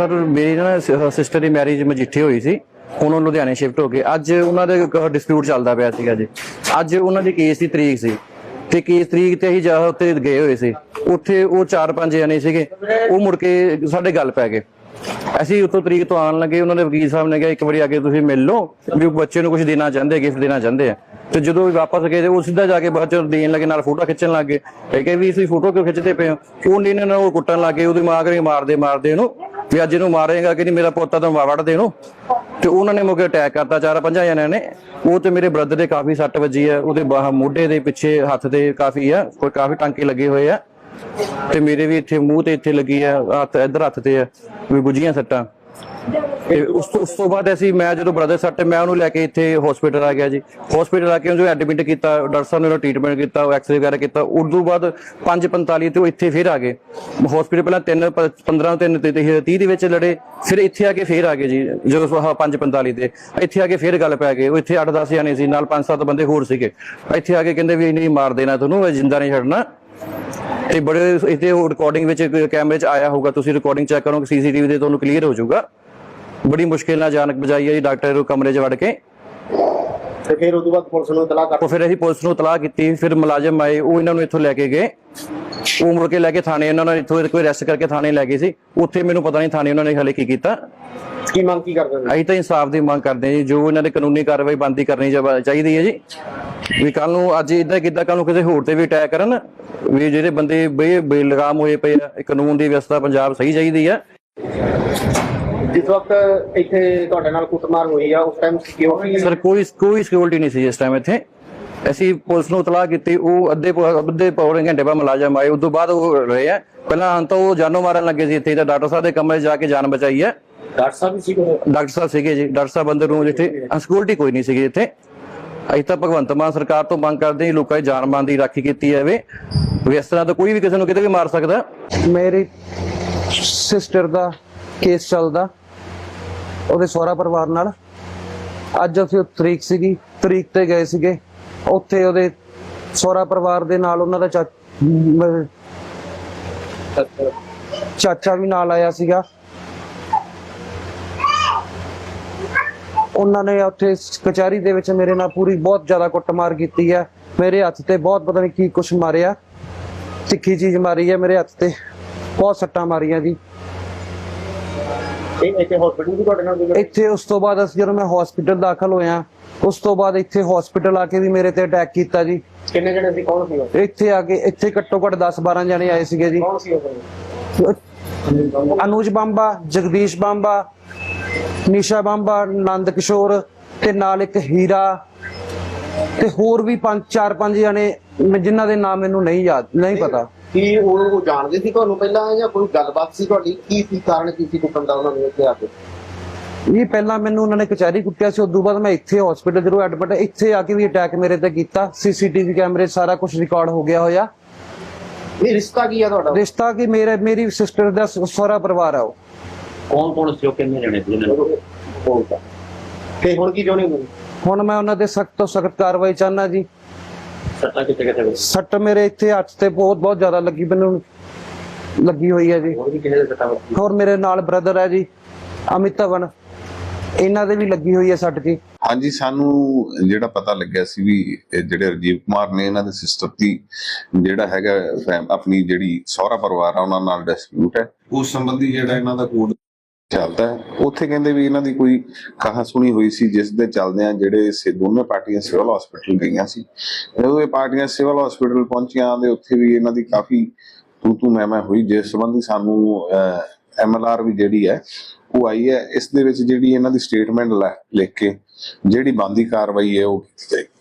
Sir, ਮੇਰੀ ਨਾ sister ਦੀ marriage ਮਜੀਠੇ ਹੋਈ ਸੀ। ਹੁਣ ਉਹ ਲੁਧਿਆਣੇ ਸ਼ਿਫਟ ਹੋ ਗਏ। ਅੱਜ ਉਹਨਾਂ ਦੇ ਡਿਸਪਿਊਟ ਚੱਲਦਾ ਪਿਆ ਸੀਗਾ ਜੀ। ਅੱਜ ਉਹਨਾਂ ਦੀ ਕੇਸ ਦੀ ਤਰੀਕ ਸੀ। ਤੇ ਕੇਸ ਤਰੀਕ ਤੇ ਅਸੀਂ ਜਾ ਉੱਤੇ ਗਏ ਹੋਏ ਸੀ। ਉੱਥੇ ਉਹ ਚਾਰ ਪੰਜ ਜਣੇ ਸੀਗੇ। ਉਹ ਮੁੜ ਕੇ ਸਾਡੇ ਗੱਲ ਪੈ ਗਏ। ਅਸੀਂ ਉਤੋਂ ਤਰੀਕ ਤੋਂ ਆਉਣ ਲੱਗੇ, ਉਹਨਾਂ ਦੇ ਵਕੀਲ ਸਾਹਿਬ ਨੇ ਕਿਹਾ, ਇੱਕ ਵਾਰੀ ਆ ਕੇ ਤੁਸੀਂ ਮਿਲ ਲਓ ਵੀ ਬੱਚੇ ਨੂੰ ਕੁਝ ਦੇਣਾ ਚਾਹੁੰਦੇ ਗਿਫਟ ਦੇਣਾ ਚਾਹੁੰਦੇ ਆ। ਤੇ ਜਦੋਂ ਵੀ ਵਾਪਸ ਗਏ ਤੇ ਉਹ ਸਿੱਧਾ ਜਾ ਕੇ ਬਾਅਦ ਚ ਦੇਣ ਲੱਗੇ, ਨਾਲ ਫੋਟੋ ਖਿੱਚਣ ਲੱਗੇ ਇਹ ਕਹੇ ਵੀ ਤੁਸੀਂ ਫੋਟੋ ਕਿਉਂ ਖਿੱਚਦੇ ਪਏ ਹੋ? ਉਹ ਨਹੀਂ ਇਹਨਾਂ ਉਹ ਕੁੱਟਣ ਲੱਗੇ ਉਹਦੀ ਮਾਂ ਕਰੇ ਮਾਰਦੇ ਮਾਰਦੇ ਉਹਨੂੰ। ਵੀ ਅੱਜ ਇਹਨੂੰ ਮਾਰੇਗਾ ਕਿ ਨਹੀਂ, ਮੇਰਾ ਪੋਤਾ ਤਾਂ ਵੜ ਦੇ ਤੇ ਉਹਨਾਂ ਨੇ ਮੁਕੇ ਅਟੈਕ ਕਰਤਾ, ਚਾਰ ਪੰਜਾਂ ਜਣਿਆਂ ਨੇ। ਉਹ ਤੇ ਮੇਰੇ ਬ੍ਰਦਰ ਦੇ ਕਾਫੀ ਸੱਟ ਵੱਜੀ ਆ, ਉਹਦੇ ਬਾਹ ਮੋਢੇ ਦੇ ਪਿੱਛੇ ਹੱਥ ਦੇ ਕਾਫੀ ਆ, ਕੋਈ ਕਾਫੀ ਟਾਂਕੇ ਲੱਗੇ ਹੋਏ ਆ। ਤੇ ਮੇਰੇ ਵੀ ਇੱਥੇ ਮੂੰਹ ਤੇ ਇੱਥੇ ਲੱਗੀ ਆ, ਹੱਥ, ਇੱਧਰ ਹੱਥ ਤੇ ਆ, ਵੀ ਗੁੱਜੀਆਂ ਸੱਟਾਂ। ਤੇ ਉਸ ਤੋਂ ਉਸ ਤੋਂ ਬਾਅਦ ਅਸੀਂ, ਮੈਂ ਜਦੋਂ ਬ੍ਰਦਰ ਸੱਟ ਮੈਂ ਉਹਨੂੰ ਲੈ ਕੇ ਇੱਥੇ ਹਸਪੀਟਲ ਆ ਗਿਆ ਜੀ। ਹਸਪੀਟਲ ਆ ਕੇ ਉਹਨੂੰ ਐਡਮਿਟ ਕੀਤਾ ਡਾਕਟਰ ਸਾਹਿਬ ਨੇ ਉਹਦਾ ਟ੍ਰੀਟਮੈਂਟ ਕੀਤਾ, ਉਹ ਐਕਸਰੇ ਵਗੈਰਾ ਕੀਤਾ। ਉਸ ਤੋਂ ਬਾਅਦ 5:45 ਤੇ ਉਹ ਇੱਥੇ ਫਿਰ ਆ ਗਏ। ਹਸਪੀਟਲ ਪਹਿਲਾਂ 3 15 3 ਤੇ 30 ਦੇ ਵਿੱਚ ਲੜੇ, ਫਿਰ ਇੱਥੇ ਆ ਕੇ ਫੇਰ ਆ ਗਏ ਜੀ, ਜਦੋਂ 5:45 ਤੇ। ਇੱਥੇ ਆ ਕੇ ਫਿਰ ਗੱਲ ਪੈ ਗਏ ਉਹ ਇੱਥੇ 8-10 ਜਾਣੇ ਸੀ, ਨਾਲ 5-7 ਬੰਦੇ ਹੋਰ ਸੀਗੇ। ਇੱਥੇ ਆ ਕੇ ਕਹਿੰਦੇ ਵੀ ਨਹੀਂ ਮਾਰ ਦੇਣਾ ਤੁਹਾਨੂੰ, ਜਿੰਦਾ ਨਹੀਂ ਛੱਡਣਾ। ਤੇ ਬੜੇ ਇੱਥੇ ਰਿਕਾਰਡਿੰਗ ਵਿੱਚ ਕੈਮਰੇ 'ਚ ਆਇਆ ਹੋਊਗਾ ਤੁਸੀਂ ਰਿਕਾਰਡਿੰਗ ਚੈੱਕ ਕਰੋ ਸੀਸੀਟੀਵੀ ਤੇ ਤੁਹਾਨੂੰ ਕਲੀਅਰ ਹੋ ਜਾਊਗਾ। ਬੜੀ ਮੁਸ਼ਕਿਲ ਨਾਲ ਜਾਨ ਬਚਾਈ ਹੈ ਜੀ ਡਾਕਟਰ ਨੂੰ ਕਮਰੇ 'ਚ ਵੜ ਕੇ। ਤੇ ਫਿਰ ਉਸ ਤੋਂ ਬਾਅਦ ਪੁਲਿਸ ਨੂੰ ਇਤਲਾਹ ਕਰ ਉਹ ਫਿਰ ਅਸੀਂ ਪੁਲਿਸ ਨੂੰ ਤਲਾਹ ਕੀਤੀ ਫਿਰ ਮੁਲਾਜ਼ਮ ਆਏ ਉਹ ਇਹਨਾਂ ਨੂੰ ਇੱਥੋਂ ਲੈ ਕੇ ਗਏ। ਉਹ ਮੁੜ ਕੇ ਲੈ ਕੇ ਥਾਣੇ ਇਹਨਾਂ ਨੇ ਇੱਥੋਂ ਕੋਈ ਅਰੈਸਟ ਕਰਕੇ ਥਾਣੇ ਲੈ ਗਏ ਸੀ। ਉੱਥੇ ਮੈਨੂੰ ਪਤਾ ਨਹੀਂ ਥਾਣੇ ਉਹਨਾਂ ਨੇ ਹਲੇ ਕੀ ਕੀਤਾ। ਕੀ ਮੰਗ ਕੀ ਕਰਦੇ ਨੇ? ਅਸੀਂ ਤਾਂ ਇਨਸਾਫ ਦੀ ਮੰਗ ਕਰਦੇ ਹਾਂ ਜੀ ਜੋ ਇਹਨਾਂ ਦੇ ਕਾਨੂੰਨੀ ਕਾਰਵਾਈ ਬੰਦੀ ਕਰਨੀ ਚਾਹ- ਚਾਹੀਦੀ ਹੈ ਜੀ। ਵੀ ਕੱਲ ਨੂੰ ਅੱਜ ਇਦਾਂ ਕਿਦਾਂ ਕੱਲ ਨੂੰ ਕਿਸੇ ਹੋਰ ਤੇ ਵੀ ਅਟੈਕ ਕਰਨ ਵੀ ਜਿਹੜੇ ਬੰਦੇ ਬੇ ਬੇਲਗਾਮ ਹੋਏ ਪਏ ਆ ਇਹ ਕਾਨੂੰਨ ਦੀ ਵਿਵਸਥਾ ਪੰਜਾਬ ਸਹੀ ਚਾਹੀਦੀ ਆ। ਜਿਸ ਵਕਤ ਇੱਥੇ ਤੁਹਾਡੇ ਨਾਲ ਕੁੱਟਮਾਰ ਹੋਈ ਆ ਉਸ ਟਾਈਮ ਸਿਕਿਉਰਿਟੀ ਸਰ ਕੋਈ ਕੋਈ ਸਿਕਿਉਰਿਟੀ ਨਹੀਂ ਸੀ ਇਸ ਟਾਈਮ ਇੱਥੇ। ਅਸੀਂ ਪੁਲਿਸ ਨੂੰ ਤਲਾਹ ਕੀਤੀ ਉਹ ਅੱਧੇ ਅੱਧੇ ਪੌਣੇ ਘੰਟੇ ਬਾਅਦ ਮੁਲਾਜ਼ਮ ਆਏ ਉਸ ਤੋਂ ਬਾਅਦ ਉਹ ਰਹੇ ਆ। ਪਹਿਲਾਂ ਹਾਂ ਤਾਂ ਉਹ ਜਾਨੋਂ ਮਾਰਨ ਲੱਗੇ ਸੀ ਇੱਥੇ ਤਾਂ ਡਾਕਟਰ ਸਾਹਿਬ ਦੇ ਕਮਰੇ ਜਾ ਕੇ ਜਾਨ ਬਚਾਈ ਹੈ ਡਾਕਟਰ ਸਾਹਿਬ ਵੀ ਸੀ ਕੋਲ ਡਾਕਟਰ ਸਾਹਿਬ ਸੀਗੇ ਜੀ ਡਾਕਟਰ ਸਾਹਿਬ ਅੰਦਰ ਰੂਮ ਜਿੱਥੇ ਸਿਕਿਉਰਿਟੀ ਕੋਈ ਨਹੀਂ ਸੀਗੀ ਇੱਥੇ। ਅਸੀਂ ਤਾਂ ਭਗਵੰਤ ਮਾਨ ਸਰਕਾਰ ਤੋਂ ਮੰਗ ਕਰਦੇ ਹਾਂ ਲੋਕਾਂ ਦੀ ਜਾਨ ਮਾਨ ਦੀ ਰਾਖੀ ਕੀਤੀ ਜਾਵੇ। ਵੀ ਇਸ ਤਰ੍ਹਾਂ ਤਾਂ ਕੋਈ ਵੀ ਕਿਸੇ ਨੂੰ ਕਿਤੇ ਵੀ ਮਾਰ ਸਕਦਾ। ਮੇਰੀ ਸਿਸਟਰ ਦਾ ਕੇਸ ਚੱਲਦਾ। ਉਹਦੇ ਸਹੁਰਾ ਪਰਿਵਾਰ ਨਾਲ। ਅੱਜ ਅਸੀਂ ਉਹ ਤਰੀਕ ਸੀਗੀ, ਤਰੀਕ ਤੇ ਗਏ ਸੀਗੇ। ਉੱਥੇ ਉਹਦੇ ਸਹੁਰਾ ਪਰਿਵਾਰ ਦੇ ਨਾਲ ਉਹਨਾਂ ਦਾ ਚਾਚਾ ਚਾਚਾ ਵੀ ਨਾਲ ਆਇਆ ਸੀਗਾ। ਉਹਨਾਂ ਨੇ ਉੱਥੇ ਕਚਹਿਰੀ ਦੇ ਵਿੱਚ ਮੇਰੇ ਨਾਲ ਪੂਰੀ ਬਹੁਤ ਜ਼ਿਆਦਾ ਕੁੱਟਮਾਰ ਕੀਤੀ ਹੈ। ਮੇਰੇ ਹੱਥ ਤੇ ਬਹੁਤ ਪਤਾ ਨਹੀਂ ਕੀ ਕੁਛ ਮਾਰਿਆ। ਤਿੱਖੀ ਚੀਜ਼ ਮਾਰੀ ਹੈ ਮੇਰੇ ਹੱਥ ਤੇ। ਬਹੁਤ ਸੱਟਾਂ ਮਾਰੀਆਂ ਜੀ। ਇੱਥੇ ਹਸਪੀਟਲ ਵੀ ਤੁਹਾਡੇ ਨਾਲ ਗੁਜ਼ਰੇ? ਇੱਥੇ ਉਸ ਤੋਂ ਬਾਅਦ ਅਸੀਂ ਜਦੋਂ ਮੈਂ ਹਸਪੀਟਲ ਦਾਖਲ ਹੋਇਆ ਉਸ ਤੋਂ ਬਾਅਦ ਇੱਥੇ ਹਸਪੀਟਲ ਆ ਕੇ ਵੀ ਮੇਰੇ ਤੇ ਅਟੈਕ ਕੀਤਾ ਜੀ। ਕਿੰਨੇ ਜਣੇ ਸੀ? ਕੌਣ ਸੀ ਇੱਥੇ ਆ ਕੇ ਇੱਥੇ ਘੱਟੋ ਘੱਟ 10 12 ਜਣੇ ਆਏ ਸੀਗੇ ਜੀ। ਕੌਣ ਸੀ ਉਹ? ਅਨੂਜ ਬਾਂਬਾ ਜਗਦੀਸ਼ ਬਾਂਬਾ ਨਿਸ਼ਾ ਬਾਂਬਾ ਨੰਦ ਕਿਸ਼ੋਰ ਤੇ ਨਾਲ ਇੱਕ ਹੀਰਾ ਤੇ ਹੋਰ ਵੀ ਪੰਜ ਚਾਰ ਪੰਜ ਜਣੇ ਜਿਨ੍ਹਾਂ ਦੇ ਨਾਮ ਮੈਨੂੰ ਨਹੀਂ ਯਾਦ ਨਹੀਂ ਪਤਾ। ਕੀ ਉਹ ਉਹ ਜਾਣਦੇ ਸੀ ਤੁਹਾਨੂੰ ਪਹਿਲਾਂ ਜਾਂ ਕੋਈ ਗੱਲਬਾਤ ਸੀ ਤੁਹਾਡੀ? ਕੀ ਸੀ ਕਾਰਨ ਕੀ ਸੀ ਕੁੱਟਣ ਦਾ ਉਹਨਾਂ ਨੂੰ ਇੱਥੇ ਆ ਕੇ? ਇਹ ਪਹਿਲਾਂ ਮੈਨੂੰ ਉਹਨਾਂ ਨੇ ਕਚਹਿਰੀ ਕੁੱਟਿਆ ਸੀ ਉਸ ਤੋਂ ਬਾਅਦ ਮੈਂ ਇੱਥੇ ਹਸਪੀਟਲ ਜਦੋਂ ਐਡਮਿਟ ਇੱਥੇ ਆ ਕੇ ਵੀ ਅਟੈਕ ਮੇਰੇ ਤੇ ਕੀਤਾ। ਸੀਸੀਟੀਵੀ ਕੈਮਰੇ ਸਾਰਾ ਕੁਝ ਰਿਕਾਰਡ ਹੋ ਗਿਆ ਹੋਇਆ। ਇਹ ਰਿਸ਼ਤਾ ਕੀ ਆ ਤੁਹਾਡਾ? ਰਿਸ਼ਤਾ ਕਿ ਮੇਰੇ ਮੇਰੀ ਸਿਸਟਰ ਦਾ ਸ- ਸਹੁਰਾ ਪਰਿਵਾਰ ਆ ਉਹ। ਕੌਣ ਕੌਣ ਸੀ ਉਹ ਕਿੰਨੇ ਜਣੇ ਸੀ ਇਹਨਾਂ ਨੂੰ ਤੇ ਹੁਣ ਕੀ ਚਾਹੁੰਦੇ ਹੋ ਹੁਣ ਮੈਂ ਉਹਨਾਂ ਦੇ ਸਖਤ ਤੋਂ ਸਖਤ ਕਾਰਵਾਈ ਚਾਹਨਾ ਜੀ। ਸੱਟਾਂ ਕਿੱਥੇ ਹੋਈਆਂ? ਸੱਟ ਮੇਰੇ ਇੱਥੇ ਹੱਥ ਤੇ ਬਹੁਤ ਬਹੁਤ ਜ਼ਿਆਦਾ ਲੱਗੀ ਮੈਨੂੰ। ਲੱਗੀ ਹੋਈ ਹੈ ਜੀ। ਹੋਰ ਵੀ ਕਿਸੇ ਦੇ ਸੱਟਾਂ ਵੱਜੀਆਂ? ਹੋਰ ਮੇਰੇ ਨਾਲ ਬ੍ਰਦਰ ਹੈ ਜੀ ਅਮਿਤ ਧਵਨ ਇਹਨਾਂ ਦੇ ਵੀ ਲੱਗੀ ਹੋਈ ਹੈ ਸੱਟ ਜੀ। ਹਾਂਜੀ ਸਾਨੂੰ ਜਿਹੜਾ ਪਤਾ ਲੱਗਿਆ ਸੀ ਵੀ ਇਹ ਜਿਹੜੇ ਰਜੀਵ ਕੁਮਾਰ ਨੇ ਇਹਨਾਂ ਦੇ ਸਿਸਟਰ ਦੀ ਜਿਹੜਾ ਹੈਗਾ ਫੈਮ- ਆਪਣੀ ਜਿਹੜੀ ਸਹੁਰਾ ਪਰਿਵਾਰ ਆ ਉਹਨਾਂ ਨਾਲ ਡਿਸਪਿਊਟ ਹੈ। ਉਸ ਸੰਬੰਧੀ ਜਿਹੜਾ ਇਹਨਾਂ ਦਾ ਕੋਡ ਚੱਲਦਾ ਹੈ। ਉੱਥੇ ਕਹਿੰਦੇ ਵੀ ਇਹਨਾਂ ਦੀ ਕੋਈ ਕਹਾ ਸੁਣੀ ਹੋਈ ਸੀ, ਜਿਸ ਦੇ ਚੱਲਦਿਆਂ ਜਿਹੜੇ ਸੇ ਦੋਨੇ ਪਾਰਟੀਆਂ ਸਿਵਲ ਹਸਪੀਟਲ ਗਈਆਂ ਸੀ। ਜਦੋਂ ਇਹ ਪਾਰਟੀਆਂ ਸਿਵਲ ਹਸਪੀਟਲ ਪਹੁੰਚੀਆਂ ਤੇ ਉੱਥੇ ਵੀ ਇਹਨਾਂ ਦੀ ਕਾਫੀ ਤੂੰ ਤੂੰ ਮੈਂ ਮੈਂ ਹੋਈ। ਜਿਸ ਸੰਬੰਧੀ ਸਾਨੂੰ ਐਮਐਲਆਰ ਵੀ ਜਿਹੜੀ ਹੈ, ਉਹ ਆਈ ਹੈ। ਇਸ ਦੇ ਵਿੱਚ ਜਿਹੜੀ ਇਹਨਾਂ ਦੀ ਸਟੇਟਮੈਂਟ ਲਿਖ ਕੇ ਜਿਹੜੀ ਬੰਦੀ ਕਾਰਵਾਈ ਹੈ, ਉਹ ਕੀਤੀ ਜਾਏਗੀ।